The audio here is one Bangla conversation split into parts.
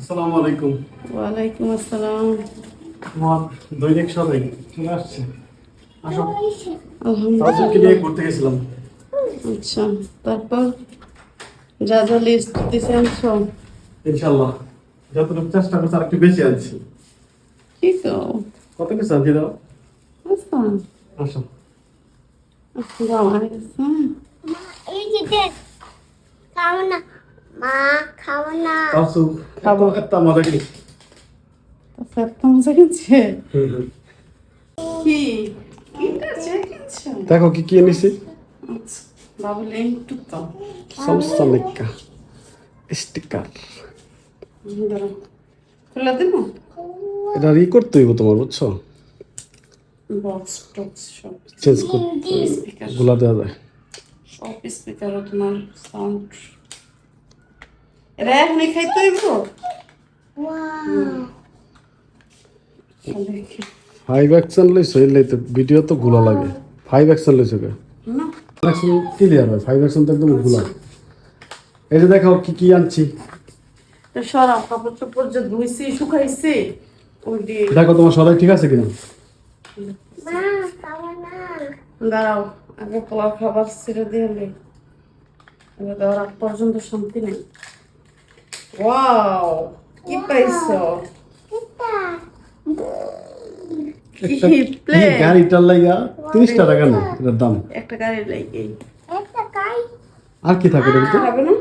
আসসালামু আলাইকুম। ওয়ালাইকুম আসসালাম। তোমার দৈনিক সবাই চলে আসছে। আসো। আলহামদুলিল্লাহ। নিয়ে ঘুরতে গেছিলাম। আচ্ছা তারপর যা যা লিস্ট দিছে আনছো? ইনশাল্লাহ যতটুকু চেষ্টা করছি আর একটু বেশি আনছি। কি তো? কত কিছু আনছি দাও। আচ্ছা। আসো। আচ্ছা যাও হয়ে। এই যে দেখ না। মা না। খাব। এত মজা কি তারপর মজা কিনছে? কি? কিনতে কিনছে? দেখো কি কি এনেছি। আচ্ছা বাবু লিঙ্কটু তো। সমসালিকা স্টিকার ধরো খুলে এটা ই করতে হইব তোমার বুঝছ? বক্স টক্স সব চেঞ্জ করতে স্পিকারগুলা দেওয়া যায়। সব স্পিকারও তোমার সাউন্ড এখনই খাইতে হইব? ফাইভ অ্যাকশন লইছো এলে তো ভিডিও তো গুলা লাগে। ফাইভ অ্যাকশন লইছো কে? না। অ্যাকশন ক্লিয়ার হয় ফাইভ অ্যাকশন তো একদমগুলা এই যে দেখো কি কি আনছি। সরাও কাপড় চোপড় যে ধুইছি শুকাইছি দেখো তোমার সবাই ঠিক আছে কিনা? দাঁড়াও আগে পোলাও খাবার ছেড়ে দিয়ে এবার পর্যন্ত শান্তি নেই। ওয়াও কি পাইছো? কি গাড়িটার লাগা তিরিশটা টাকা না এটার দাম। একটা গাড়ি লাগে একটা আর কি? না?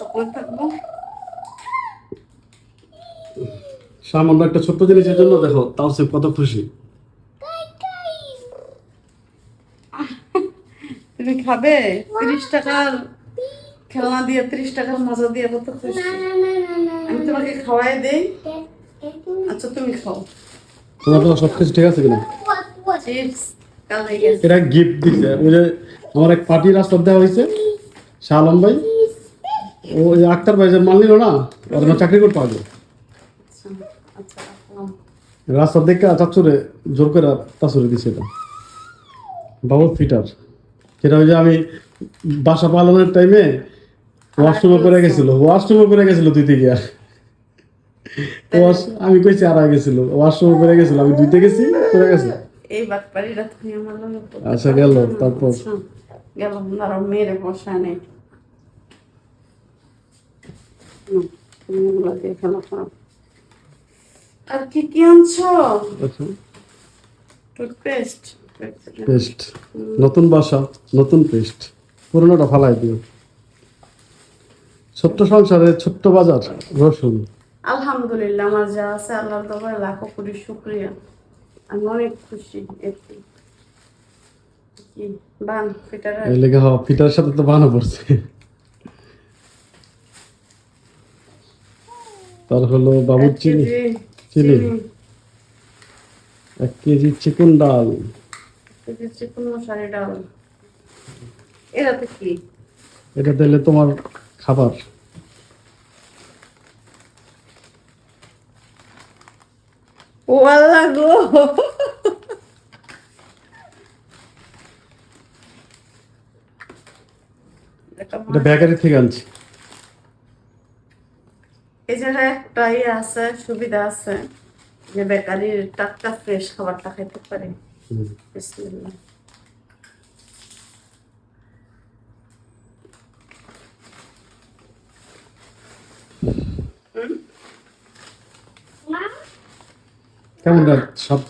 চকলেট থাকব। সামান্য একটা ছোট্ট জিনিসের জন্য দেখো তাও সে কত খুশি। তুমি খাবে? তিরিশ টাকার খেলনা দিয়ে তিরিশ টাকার মজা দিয়ে কত খুশি আমি তোমাকে খাওয়াই দেই। আচ্ছা তুমি খাও। তোমার তোমার সব কিছু ঠিক আছে কিনা? চিপস এটা গিফট দিছে। ওই যে আমার এক পার্টির রাস্তা দেওয়া হয়েছে শাহ আলম ভাই। ও ওই আক্তার ভাই যে মাল নিল না ওর চাকরি করতে হবে। আচ্ছা আচ্ছা রাস্তা দেখে চাচুরে জোর করে চাচুরে দিছে এটা। বাবু ফিটার। সেটা ওই যে আমি বাসা পালনের টাইমে ওয়াশরুমে করে গেছিল ওয়াশরুমে করে গেছিল তুই থেকে আর। ওয়াশ- আমি কইছি আর গেছিল ওয়াশরুমে করে গেছিল আমি দুইতে গেছি করে গেছে। এই বাটপাড়িটা তুমি আমার লগে আচ্ছা গেল তারপর? আচ্ছা, গেল মেয়েরে বসা নেই। আর কি কি আনছো? আচ্ছা। পেস্ট নতুন বাসা নতুন পেস্ট পুরোনোটা ফালাই দিও। ছোট্ট সংসারে ছোট্ট বাজার রসুন। আলহামদুলিল্লাহ আমার যা আছে আল্লাহর দরবারে লাখো কোটি শুক্রিয়া। আমি অনেক খুশি কি বান ফিটারে এই লেগে হওয়া ফিটার সাথে তো বানা পড়ছে। তার হলো বাবুর চিনি এক কেজি চিকন ডাল। কেজি চিকন মশারি ডাল। এটাতে কি? এটা দিলে তোমার খাবার। ও আল্লাহ গো। এটা বেকারি থেকে আনছি। জায়গায় একটা ইয়ে আছে সুবিধা আছে। যে বেকারির টাটকা ফ্রেশ খাবারটা খাইতে পারি। বিসমিল্লাহ। কেমন রাত সব